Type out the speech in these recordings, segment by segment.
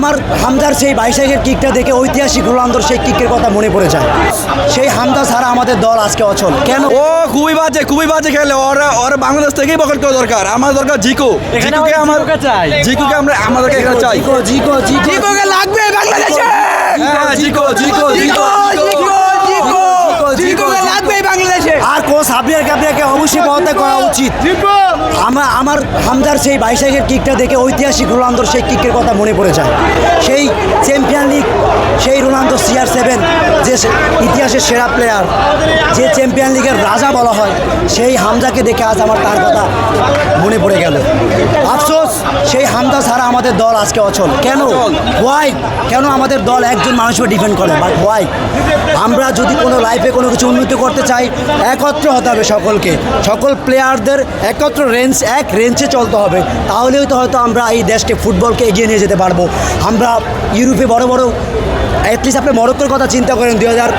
আমার হামদার সেই বাইশাখের কিকটা দেখে ঐতিহাসিক রোনালদোর সেই কিকের কথা মনে পড়ে যায়। সেই হামদা ছাড়া আমাদের দল আজকে অচল। কেন? ও খুবই বাজে খুবই বাজে খেলে। ওরা ওরা বাংলাদেশ থেকেই বকট করা দরকার। আমার দরকার জিকো। জিকোকে আমার চাই। জিকোকে আমরা আমাদেরকে এখানে চাই। জিকো জিকো জিকো। জিকোকে লাগবে বাংলাদেশে! হ্যাঁ জিকো জিকো জিকো। জিকো জিকো। হাবিয়ার কাবিয়াকে অবশ্যই পদত্যাগ করা উচিত। আমার আমার হামদার সেই বাইশাখের কিকটা দেখে ঐতিহাসিক রোনালদোর সেই কিকের কথা মনে পড়ে যায়। সেই চ্যাম্পিয়ন লিগ সেই রোনালদো সিআর সেভেন যে ইতিহাসের সেরা প্লেয়ার যে চ্যাম্পিয়ন লিগের রাজা বলা হয় সেই হামজাকে দেখে আজ আমার তার কথা মনে পড়ে গেল। আফসোস! আমাদের দল আজকে অচল। কেন? হোয়াই কেন আমাদের দল একজন মানুষকে ডিফেন্ড করে? বাট হোয়াই আমরা যদি কোনো লাইফে কোনো কিছু উন্নতি করতে চাই একত্র হতে হবে সকলকে। সকল প্লেয়ারদের একত্র রেঞ্জ এক রেঞ্জে চলতে হবে। তাহলেই তো হয়তো আমরা এই দেশকে ফুটবলকে এগিয়ে নিয়ে যেতে পারব। আমরা ইউরোপে বড় বড় অ্যাটলিস্ট আপনি মরক্কোর কথা চিন্তা করেন, দুই হাজার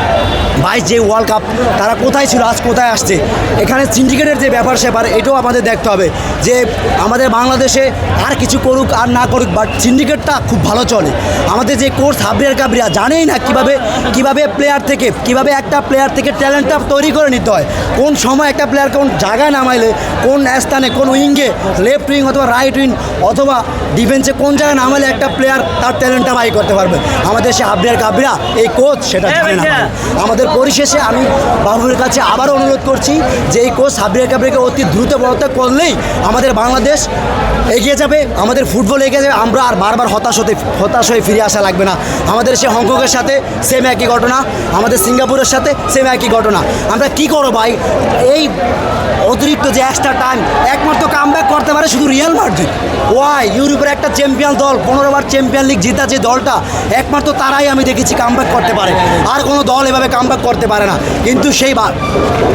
বাইশ যে ওয়ার্ল্ড কাপ তারা কোথায় ছিল, আজ কোথায় আসছে? এখানে সিন্ডিকেটের যে ব্যাপার স্যাপার, এটাও আমাদের দেখতে হবে যে আমাদের বাংলাদেশে আর কিছু করুক আর না করুক বাট সিন্ডিকেটটা খুব ভালো চলে। আমাদের যে কোর্স হাবরিয়ার কাবরিয়া, জানেই না কীভাবে কীভাবে প্লেয়ার থেকে, কীভাবে একটা প্লেয়ার থেকে ট্যালেন্টটা তৈরি করে নিতে হয়। কোন সময় একটা প্লেয়ার কোন জায়গায় নামাইলে, কোন স্থানে, কোন উইঙ্গে লেফট উইং অথবা রাইট উইং অথবা ডিফেন্সে কোন জায়গায় নামালে একটা প্লেয়ার তার ট্যালেন্টটা বাই করতে পারবে। আমাদের সে হাবরিয়ার কাবরিয়া এই কোচ সেটা জানে না আমাদের পরিশেষে আমি বাবুর কাছে আবারও অনুরোধ করছি যে এই কোচ সাবরিয়া কাবরিয়াকে অতি দ্রুত পদত্যাগ করলেই আমাদের বাংলাদেশ এগিয়ে যাবে আমাদের ফুটবল এগিয়ে যাবে। আমরা আর বারবার হতাশ হতে হতাশ হয়ে ফিরে আসা লাগবে না। আমাদের সে হংকংয়ের সাথে সেম একই ঘটনা আমাদের সিঙ্গাপুরের সাথে সেম একই ঘটনা। আমরা কি করো ভাই? এই অতিরিক্ত যে এক্সট্রা টাইম একমাত্র কামব্যাক করতে পারে শুধু রিয়াল মার্জিন ওয়াই ইউরোপের একটা চ্যাম্পিয়ন দল পনেরো বার চ্যাম্পিয়ন লিগ জেতা যে দলটা, একমাত্র তারাই আমি দেখেছি কামব্যাক করতে পারে। আর কোনো দল এভাবে কামব্যাক করতে পারে না। কিন্তু সেই বা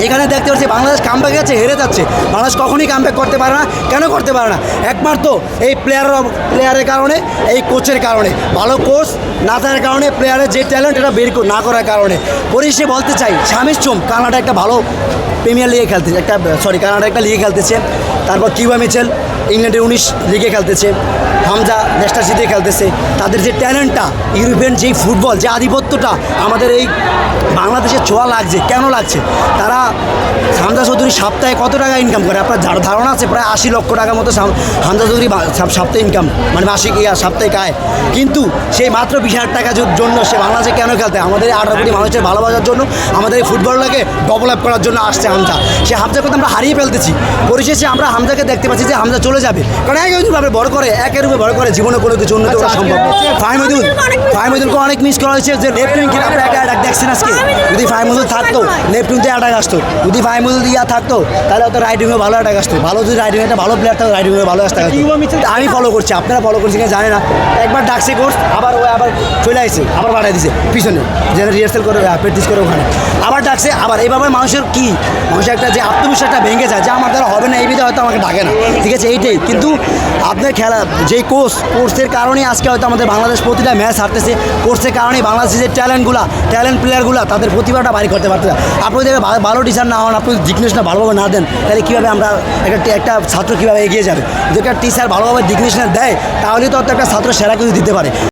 এখানে দেখতে পাচ্ছি বাংলাদেশ কামব্যাক যাচ্ছে হেরে যাচ্ছে। বাংলাদেশ কখনই কামব্যাক করতে পারে না, কেন করতে পারে না? একমাত্র এই প্লেয়ার প্লেয়ারের কারণে, এই কোচের কারণে। ভালো কোচ না থাকার কারণে প্লেয়ারের যে ট্যালেন্ট এটা বের না করার কারণে। পরিশেষে বলতে চাই স্বামীর চুম, কানাডা একটা ভালো প্রিমিয়ার লিগে খেলতেছে একটা সরি কানাডা একটা লিগে খেলতেছে। তারপর কিউবা মিচেল ইংল্যান্ডের উনিশ লিগে খেলতেছে, হামজা লেস্টার সিটিতে খেলতেছে। তাদের যে ট্যালেন্টটা, ইউরোপিয়ান যেই ফুটবল, যে আধিপত্যটা, আমাদের এই বাংলাদেশের ছোঁয়া লাগছে, কেন লাগছে? তারা হামজা চৌধুরী সপ্তাহে কত টাকা ইনকাম করে? আপনার যার ধারণা আছে, প্রায় আশি লক্ষ টাকার মতো হামজা চৌধুরী সপ্তাহে ইনকাম মানে মাসিক ইয়া সাপ্তাহিক আয় কিন্তু সেই মাত্র বিশ হাজার টাকার জন্য সে বাংলাদেশে কেন খেলতে? আমাদের আঠারো কোটি মানুষের ভালোবাসার জন্য, আমাদের এই ফুটবলটাকে ডেভেলপ করার জন্য আসছে হামজা। সে হামজাকে তো আমরা হারিয়ে ফেলতেছি। পরিশেষে আমরা হামজাকে দেখতে পাচ্ছি যে হামজা চলে যাবে। কারণ এক রূপে বড় করে একের রূপে বড় করে জীবনে কোনো কিছু উন্নতি করা সম্ভব ফাহিমুদুল ফাহিমুদুলকে অনেক মিস করা হয়েছে যে লেফট উইং কিনা একা অ্যাটাক দেখছেন আজকে। যদি ফাহিমুদুল থাকতো লেফট উইংতে অ্যাটাক আসতো। যদি ফাহিমুদুল ইয়া থাকতো তাহলে হয়তো রাইট উইংয়ে ভালো অ্যাটাক আসতো। ভালো যদি রাইট উইংয়ে একটা ভালো প্লেয়ার থাকতো রাইট উইংয়ে ভালো আসতে। আমি ফলো করছি আপনারা ফলো করছি কিনা জানে না। একবার ডাকছে কোর্স আবার ও আবার চলে আসছে আবার পাঠিয়ে দিছে পিছনে। যেন রিহার্সেল করে প্র্যাকটিস করে ওখানে। আবার ডাকছে আবার এইভাবে মানুষের কি? মানুষের একটা যে আত্মবিশ্বাসটা ভেঙে যায় যে আমার দ্বারা হবে না এই বিধে হয়তো আমাকে ডাকে না। ঠিক আছে এইটাই। কিন্তু আপনার খেলা, যেই কোর্স কোর্সের কারণে আজকে হয়তো আমাদের বাংলাদেশ প্রতিটা ম্যাচ হারতেছে। কোর্সের কারণে বাংলাদেশের যে ট্যালেন্টগুলো ট্যালেন্ট প্লেয়ারগুলো তাদের প্রতিভাটা বাড়ি করতে পারতেছে আপনি যদি ভালো টিচার না হন, আপনি জিজ্ঞেসটা ভালোভাবে না দেন, তাহলে কীভাবে আমরা একটা একটা ছাত্র কীভাবে এগিয়ে যাবে? যদি একটা টিচার ভালোভাবে জিজ্ঞেস দেয়, তাহলে তো একটা ছাত্র সেরা কিছু দিতে পারে।